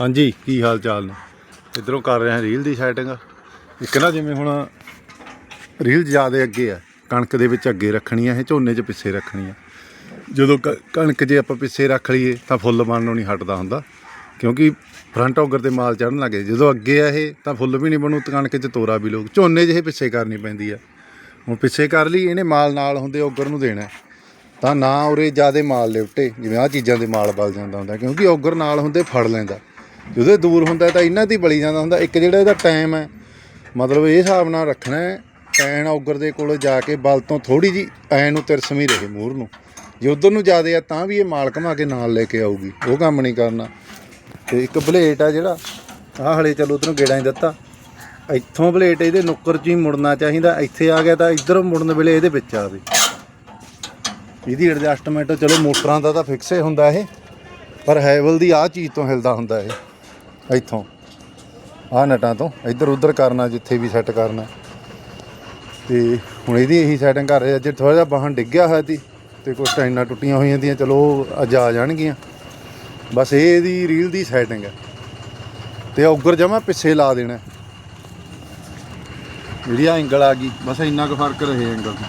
ਹਾਂਜੀ, ਕੀ ਹਾਲ ਚਾਲ ਨੇ? ਇਧਰੋਂ ਕਰ ਰਹੇ ਹਾਂ ਰੀਲ ਦੀ ਸੈਟਿੰਗ ਇੱਕ ਨਾ ਜਿਵੇਂ ਹੁਣ ਰੀਲ ਜ਼ਿਆਦਾ ਅੱਗੇ ਆ, ਕਣਕ ਦੇ ਵਿੱਚ ਅੱਗੇ ਰੱਖਣੀ ਆ, ਇਹ ਝੋਨੇ 'ਚ ਪਿੱਛੇ ਰੱਖਣੀ ਆ। ਜਦੋਂ ਕ- ਕਣਕ ਜੇ ਆਪਾਂ ਪਿੱਛੇ ਰੱਖ ਲਈਏ, ਤਾਂ ਫੁੱਲ ਬਣਨੋਂ ਨਹੀਂ ਹਟਦਾ ਹੁੰਦਾ, ਕਿਉਂਕਿ ਫਰੰਟ ਔਗਰ ਤੇ ਮਾਲ ਚੜਨ ਲੱਗੇ ਜਦੋਂ ਅੱਗੇ ਆ ਇਹ, ਤਾਂ ਫੁੱਲ ਵੀ ਨਹੀਂ ਬਣੂ ਕਣਕ 'ਚ ਤੋਰਾ ਵੀ ਲੋਕ। ਝੋਨੇ 'ਚ ਇਹ ਪਿੱਛੇ ਕਰਨੀ ਪੈਂਦੀ ਆ। ਹੁਣ ਪਿੱਛੇ ਕਰ ਲਈ, ਇਹਨੇ ਮਾਲ ਨਾਲ ਹੁੰਦੇ ਔਗਰ ਨੂੰ ਦੇਣਾ। ਤਾਂ ਨਾ ਉਰੇ ਜਿਆਦੇ ਮਾਲ ਲਿਪਟੇ ਜਿਵੇਂ ਆ ਚੀਜ਼ਾਂ ਦੇ ਮਾਲ ਬਲ ਜਾਂਦਾ ਹੁੰਦਾ, ਕਿਉਂਕਿ ਔਗਰ ਨਾਲ ਹੁੰਦੇ ਫੜ ਲੈਂਦਾ। ਜਦੋਂ ਦੂਰ ਹੁੰਦਾ ਤਾਂ ਇਹਨਾਂ ਦੀ ਬਲੀ ਜਾਂਦਾ ਹੁੰਦਾ। ਇੱਕ ਜਿਹੜਾ ਇਹਦਾ ਟਾਈਮ ਹੈ, ਮਤਲਬ ਇਹ ਹਿਸਾਬ ਨਾਲ ਰੱਖਣਾ ਹੈ ਪੈਣ ਔਗਰ ਦੇ ਕੋਲ ਜਾ ਕੇ ਬਲ ਤੋਂ ਥੋੜੀ ਜੀ ਐਨ ਨੂੰ ਤਿਰਸਮੀ ਰਹੇ ਮੂਰ ਨੂੰ। ਜੇ ਉਧਰ ਨੂੰ ਜਿਆਦੇ ਆ ਤਾਂ ਵੀ ਇਹ ਮਾਲ ਘਮਾ ਕੇ ਨਾਲ ਲੈ ਕੇ ਆਊਗੀ, ਉਹ ਕੰਮ ਨਹੀਂ ਕਰਨਾ। ਤੇ ਇੱਕ ਬਲੇਟ ਆ ਜਿਹੜਾ, ਆਹ ਹਲੇ ਚਲੋ ਉਧਰੋਂ ਗੇੜਾ ਹੀ ਦਿੱਤਾ। ਇੱਥੋਂ ਬਲੇਟ ਇਹਦੇ ਨੁੱਕਰ 'ਚ ਹੀ ਮੁੜਨਾ ਚਾਹੀਦਾ, ਇੱਥੇ ਆ ਗਿਆ ਤਾਂ ਇੱਧਰੋਂ ਮੁੜਨ ਵੇਲੇ ਇਹਦੇ ਵਿੱਚ ਆਵੇ। ਇਹਦੀ ਐਡਜਸਟਮੈਂਟ ਚਲੋ ਮੋਟਰਾਂ ਦਾ ਤਾਂ ਫਿਕਸ ਹੀ ਹੁੰਦਾ ਇਹ, ਪਰ ਹੈਵਲ ਦੀ ਆਹ ਚੀਜ਼ ਤੋਂ ਹਿਲਦਾ ਹੁੰਦਾ ਇਹ। ਇੱਥੋਂ। ਆਹ ਨਟਾਂ ਤੋਂ, ਇੱਧਰ ਉੱਧਰ ਕਰਨਾ, ਜਿੱਥੇ ਵੀ ਸੈੱਟ ਕਰਨਾ। ਤੇ ਹੁਣ ਇਹਦੀ ਇਹੀ ਸੈਟਿੰਗ ਕਰ ਰਹੇ ਅੱਜ ਥੋੜਾ ਜਿਹਾ ਬਾਹਨ ਡਿੱਗਿਆ ਹੋਇਆ ਸੀ, ਤੇ ਕੁਝ ਟਾਈਨਾਂ ਟੁੱਟੀਆਂ ਹੋਈਆਂ ਦੀਆਂ, ਚਲੋ ਅੱਜ ਆ ਜਾਣਗੀਆਂ। ਬਸ ਇਹ ਇਹਦੀ ਰੀਲ ਦੀ ਸੈਟਿੰਗ ਹੈ ਤੇ ਔਗਰ ਜਮਾ ਪਿੱਛੇ ਲਾ ਦੇਣਾ। ਜਿਹੜੀ ਆ ਐਂਗਲ ਆ ਗਈ, ਬਸ ਇੰਨਾ ਕੁ ਫ਼ਰਕ ਰਹੇ ਐਂਗਲ ਦਾ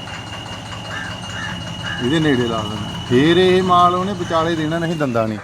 ਇਹਦੇ ਨੇੜੇ ਲਾ ਦੇਣਾ। ਫੇਰ ਇਹ ਮਾਲ ਉਹਨੇ ਵਿਚਾਲੇ ਦੇਣਾ, ਨਹੀਂ ਦੰਦਾ ਨਹੀਂ।